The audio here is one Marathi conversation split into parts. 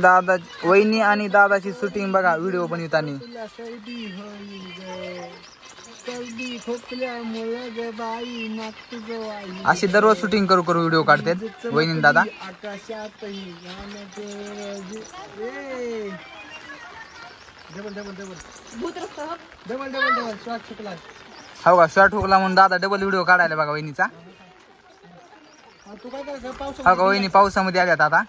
दादा वहिनी आणि दादाची शूटिंग बघा व्हिडिओ बनवताना नागतुझ वाई अशी दररोज शूटिंग करू करू व्हिडिओ काढतात वहिनी आणि दादा. हो का शॉर्ट हुकला म्हणून दादा डबल व्हिडिओ काढायला बघा वहिनीचा. हा, का वहिनी पावसामध्ये आल्यात आता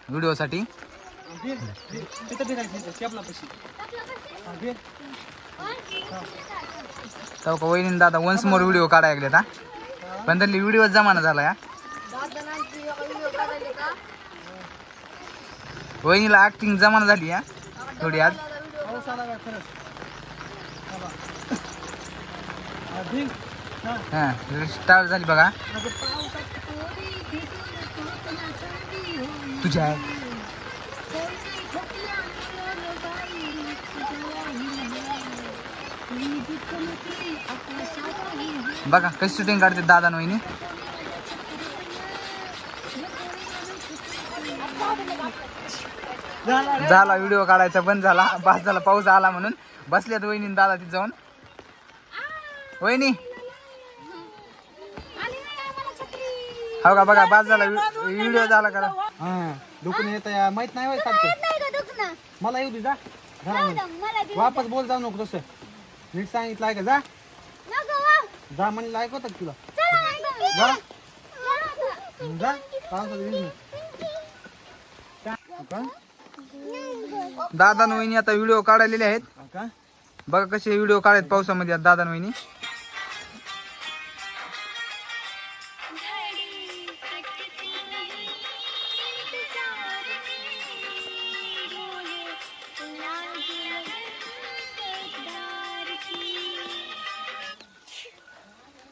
व्हिडिओसाठी तिथं फिरायचं टेपला पशी हा, फिर. हो का वहिनी दादा वन्स मोर व्हिडिओ काढायला गेलेत हा पण त्यांनी व्हिडिओ जमाना झाला या वहिनीला ऍक्टिंग जमाना झाली या थोडी आज पाऊस खरंच हा बा. हा, हा. स्टार्ट झाली बघा तुझ्या आहे. बघा कशी शूटिंग काढते दादा आणि वहिनी. झाला व्हिडिओ काढायचा बंद झाला. पास झाला पाऊस आला म्हणून. बसल्यात वहिनी दादा तिथे जाऊन. वहिनी. हो का बघा पास झाला. व्हिडिओ झाला करा हा दुखून येत माहीत नाही मला येऊ दे जा. वापस बोल जाऊ नको तसं. नीट सांगितलं आहे का? जा. जा म्हणलं ऐकवत का तुला? जा. जा? दादा आणि वहिनी आता व्हिडिओ काढलेले आहेत. का? बघा कसे व्हिडिओ काढायत पावसामध्ये आता दादा आणि वहिनी.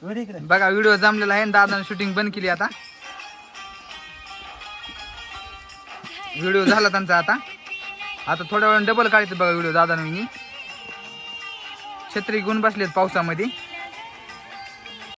बघा व्हिडिओ जमलेला आहे दादा शूटिंग बंद केली आता. व्हिडिओ झाला त्यांचा आता. आता थोड्या वेळ डबल काढायचं बघा व्हिडिओ दादा मी छत्री घेऊन बसलेत पावसामध्ये.